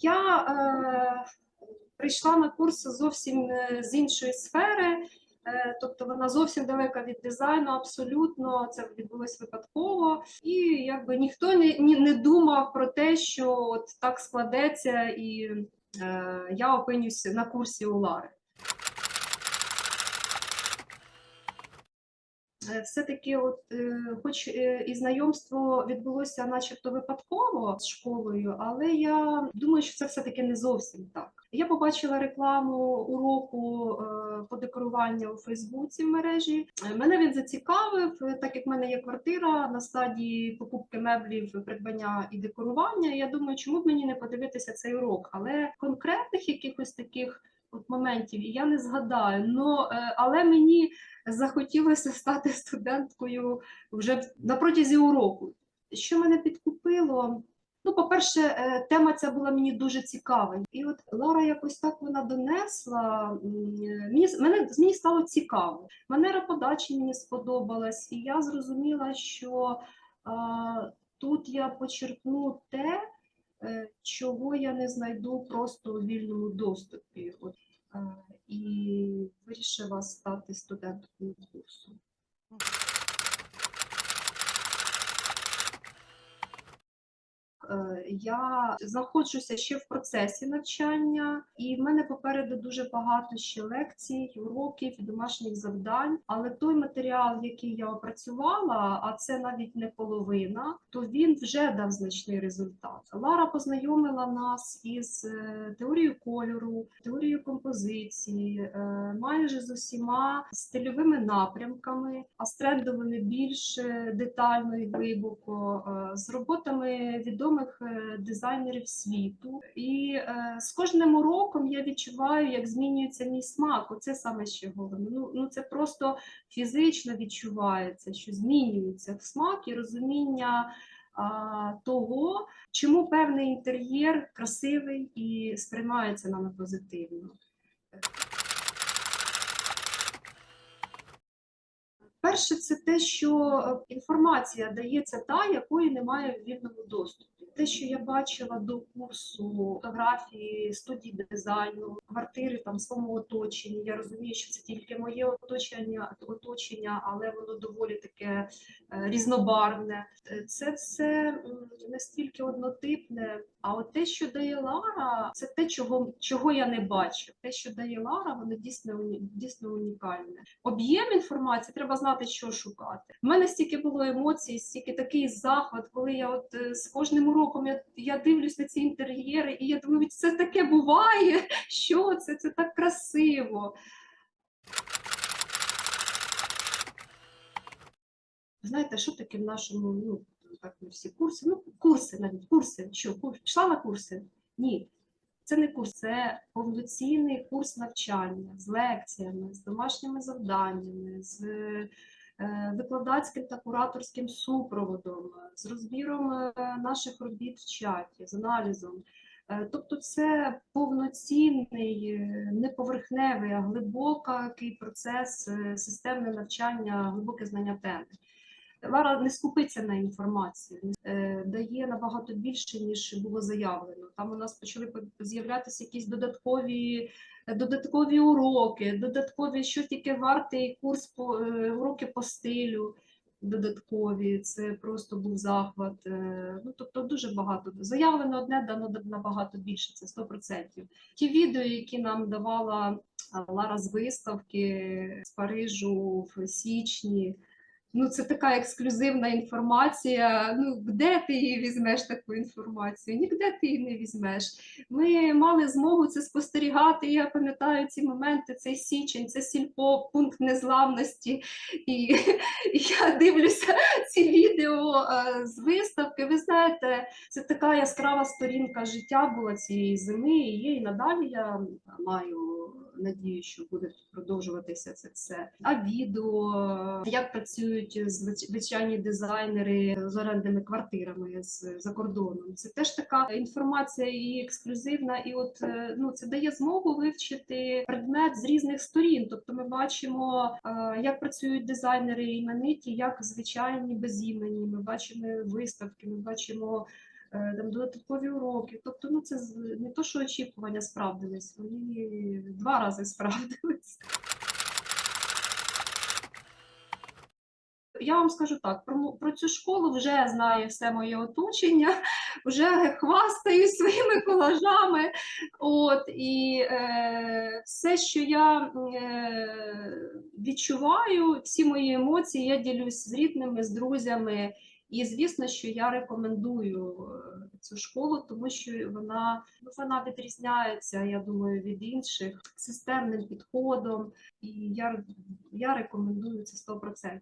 Я е, прийшла на курс зовсім е, з іншої сфери, е, тобто вона зовсім далека від дизайну, абсолютно це відбулось випадково. І якби ніхто не, не думав про те, що от так складеться, і е, я опинюся на курсі у Лари. Е, Все-таки, от, е, хоч е, і знайомство відбулося начебто випадково з школою, але я думаю, що це все-таки не зовсім так. Я побачила рекламу уроку е, по декоруванню у Фейсбуці в мережі. Е, Мене він зацікавив, е, так як в мене є квартира на стадії покупки меблів, придбання і декорування. Я думаю, чому б мені не подивитися цей урок, але конкретних якихось таких. От моментів я не згадаю, но, е, але мені захотілося стати студенткою вже на протязі уроку. Що мене підкупило? Ну, по-перше, е, тема ця була мені дуже цікава. І от Лара якось так вона донесла. Мені, мене, мені стало цікаво. Манера подачі мені сподобалась, і я зрозуміла, що а, тут я почерпну те, чого я не знайду просто у вільному доступі. От, е, і вирішила стати студенткою курсу. Е, Я знаходжуся ще в процесі навчання, і в мене попереду дуже багато ще лекцій, уроків, домашніх завдань. Але той матеріал, який я опрацювала, а це навіть не половина, то він вже дав значний результат. Лара познайомила нас із е, теорією кольору, теорією композиції, е, майже з усіма стильовими напрямками, а з трендовими більш е, детально і глибоко, з роботами відомих дизайнерів світу. І е, з кожним уроком я відчуваю, як змінюється мій смак. Оце саме ще головне. Ну, ну це просто фізично відчувається, що змінюється смак і розуміння. а, Того, чому певний інтер'єр красивий і сприймається нами позитивно. Перше, це те, що е, інформація дається та, якої немає в вільному доступі. Те, що я бачила до курсу фотографії, студії дизайну, квартири там в своєму оточенні. Я розумію, що це тільки моє оточення, оточення, але воно доволі таке е, різнобарвне. Е, Це все настільки однотипне. А от те, що дає Лара, це те, чого, чого я не бачу. Те, що дає Лара, воно дійсно дійсно унікальне. Об'єм інформації треба знати, що шукати. У мене стільки було емоцій, стільки такий захват, коли я от е, з кожним уроком я, я дивлюсь на ці інтер'єри, і я думаю, це таке буває. Що це? Це так красиво. Знаєте, що таке в нашому, ну так ми всі курси, ну курси навіть курси. Що курс? Пішла на курси? Ні. Це не курс, це повноцінний курс навчання з лекціями, з домашніми завданнями, з е, викладацьким та кураторським супроводом, з розбіром е, наших робіт в чаті, з аналізом. Е, Тобто це повноцінний, е, не поверхневий, а глибокий процес е, системне навчання, глибоке знання теми. Лара не скупиться на інформацію, дає набагато більше, ніж було заявлено. Там у нас почали по- з'являтися якісь додаткові, додаткові уроки, додаткові, що тільки вартий курс по уроки по стилю. Додаткові, це просто був захват. е, Ну тобто дуже багато заявлено одне, дано набагато більше. Це 100%. Ті відео, які нам давала Лара з виставки з Парижу в січні. Ну, це така ексклюзивна інформація. Ну, де ти її візьмеш таку інформацію? Ніде ти її не візьмеш. Ми мали змогу це спостерігати. Я пам'ятаю ці моменти, цей січень, це сільпо, пункт незламності. І, і я дивлюся ці відео е, з виставки. Ви знаєте, це така яскрава сторінка життя була цієї зими. І є і надалі я маю надію, що буде продовжуватися це все. А відео, як працюють звичайні дизайнери з орендними квартирами з за кордоном. Це теж така інформація і ексклюзивна, і от е, ну це дає змогу вивчити предмет з різних сторін. Тобто, ми бачимо, е, як працюють дизайнери імениті, як звичайні без імені. Ми бачимо виставки, ми бачимо е, там додаткові уроки. Тобто, ну це не то, що очікування справдились, вони два рази справдились. Я вам скажу так: про, про цю школу вже знає все моє оточення, вже хвастаюсь своїми колажами. От, і е, все, що я е, відчуваю, всі мої емоції, я ділюсь з рідними, з друзями. І звісно, що я рекомендую е, цю школу, тому що вона, ну, вона відрізняється, я думаю, від інших системним підходом. І я, я рекомендую це 100%.